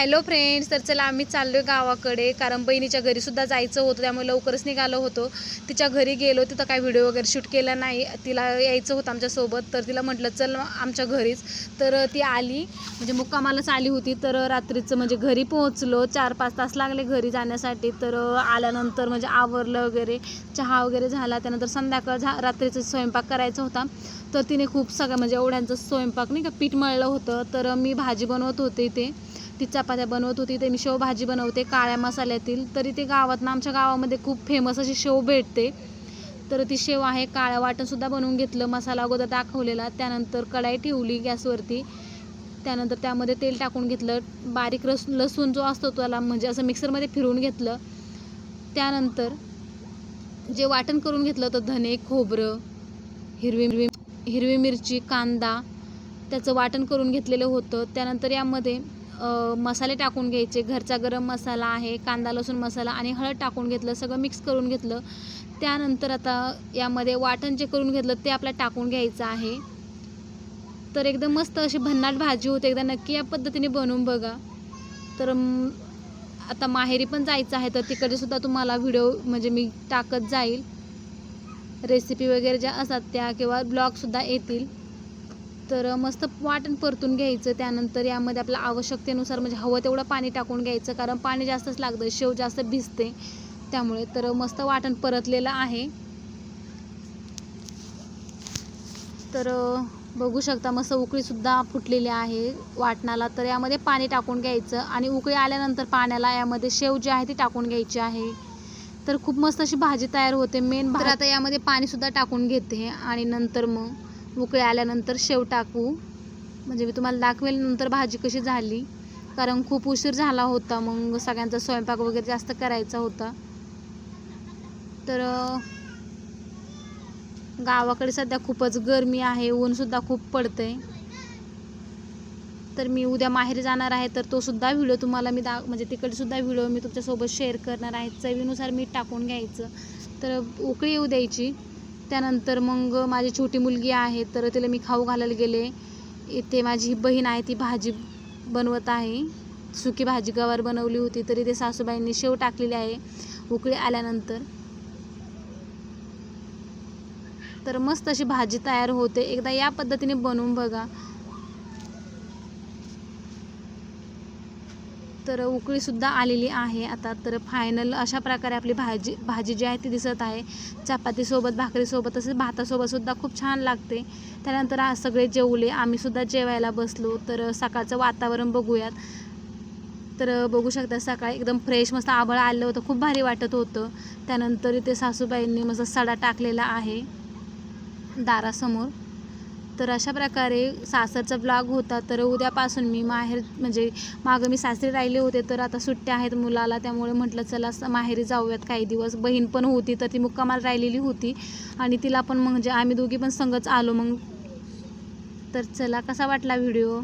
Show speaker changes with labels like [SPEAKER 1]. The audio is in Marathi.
[SPEAKER 1] हॅलो फ्रेंड्स तर चला आम्ही चाललो आहे गावाकडे. कारण बहिणीच्या घरीसुद्धा जायचं होतं त्यामुळे लवकरच निघालो होतो. तिच्या घरी गेलो तिथं काय व्हिडिओ वगैरे शूट केला नाही. तिला यायचं होतं आमच्यासोबत तर तिला म्हटलं चल आमच्या घरीच. तर ती आली. म्हणजे मुक्कामालाच आली होती तर रात्रीचं म्हणजे घरी पोहोचलो. चार पाच तास लागले घरी जाण्यासाठी. तर आल्यानंतर म्हणजे आवरलं वगैरे चहा वगैरे झाला. त्यानंतर संध्याकाळ झा रात्रीचा स्वयंपाक करायचा होता. तर तिने खूप सगळं म्हणजे एवढ्यांचं स्वयंपाक नाही का पीठ मळलं होतं. तर मी भाजी बनवत होते इथे. ती चपात्या बनवत होती ते मी शेव भाजी बनवते काळ्या मसाल्यातील. तरी ते गावात ना आमच्या गावामध्ये खूप फेमस अशी शेव भेटते. तर ती शेव आहे काळ्या वाटणसुद्धा बनवून घेतलं मसाला अगोदर दाखवलेला. त्यानंतर कढाई ठेवली गॅसवरती. त्यानंतर त्यामध्ये तेल टाकून घेतलं. बारीक रस लसूण जो असतो त्याला म्हणजे असं मिक्सरमध्ये फिरवून घेतलं. त्यानंतर जे वाटण करून घेतलं होतं धने खोबरं हिरवी हिरवी हिरवी मिरची कांदा त्याचं वाटण करून घेतलेलं होतं. त्यानंतर यामध्ये मसाले टाकून घ्यायचे. घरचा गरम मसाला आहे कांदा लसूण मसाला आणि हळद टाकून घेतलं सगळं मिक्स करून घेतलं. त्यानंतर आता यामध्ये वाटण जे करून घेतलं ते आपल्याला टाकून घ्यायचं आहे. तर एकदम मस्त अशी भन्नाट भाजी होते. एकदा नक्की या पद्धतीने बनवून बघा. तर आता माहेरी पण जायचं आहे तर तिकडेसुद्धा तुम्हाला व्हिडिओ म्हणजे मी टाकत जाईल. रेसिपी वगैरे ज्या असतात त्या किंवा ब्लॉगसुद्धा येतील. तर मस्त वाटण परतून घ्यायचं. त्यानंतर यामध्ये आपल्या आवश्यकतेनुसार म्हणजे हवं तेवढं पाणी टाकून घ्यायचं कारण पाणी जास्तच लागतं शेव जास्त भिजते. त्यामुळे तर मस्त वाटण परतलेलं आहे. तर बघू शकता मस्त उकळीसुद्धा फुटलेली आहे वाटणाला. तर यामध्ये पाणी टाकून घ्यायचं आणि उकळी आल्यानंतर पाण्याला यामध्ये शेव जी आहे ती टाकून घ्यायची आहे. तर खूप मस्त अशी भाजी तयार होते. मेन तर आता यामध्ये पाणीसुद्धा टाकून घेते आणि नंतर मग उकळी आल्यानंतर शेव टाकू. म्हणजे मी तुम्हाला दाखवेल नंतर भाजी कशी झाली. कारण खूप उशीर झाला होता मग सगळ्यांचा स्वयंपाक वगैरे जास्त करायचा होता. तर गावाकडे सध्या खूपच गरमी आहे ऊनसुद्धा खूप पडतंय. तर मी उद्या माहेरी जाणार आहे तर तो सुद्धा व्हिडिओ तुम्हाला मी दा म्हणजे तिकडेसुद्धा व्हिडिओ मी तुमच्यासोबत शेअर करणार आहे. चवीनुसार मीठ टाकून घ्यायचं. तर उकळी येऊ द्यायची. त्यानंतर मग माझी छोटी मुलगी आहे तर तिला मी खाऊ घालायला गेले. इथे माझी बहीण आहे ती भाजी बनवत आहे. सुकी भाजी गवार बनवली होती तरी ते सासूबाईंनी शेव टाकलेली आहे उकळी आल्यानंतर. तर मस्त अशी भाजी तयार होते. एकदा या पद्धतीने बनवून बघा. तर उकळीसुद्धा आलेली आहे. आता तर फायनल अशा प्रकारे आपली भाजी भाजी जी आहे ती दिसत आहे. चपातीसोबत भाकरीसोबत तसेच भातासोबतसुद्धा खूप छान लागते. त्यानंतर आज सगळे जेवले. आम्हीसुद्धा जेवायला बसलो. तर सकाळचं वातावरण बघूयात. तर बघू शकता सकाळी एकदम फ्रेश मस्त आभळ आलं होतं. खूप भारी वाटत होतं. त्यानंतर इथे सासूबाईंनी मस्त सडा टाकलेला आहे दारासमोर. तर अशा प्रकारे सासरचा ब्लॉग होता. तर उद्यापासून मी माहेर म्हणजे मागं मी सासरी राहिले होते तर आता सुट्ट्या आहेत मुलाला. त्यामुळे म्हटलं चला स- माहेरी जाऊयात काही दिवस. बहीण पण होती तर ती मुक्कामाला राहिलेली होती. आणि तिला पण म्हणजे आम्ही दोघी पण संगच आलो मग. तर चला कसा वाटला व्हिडिओ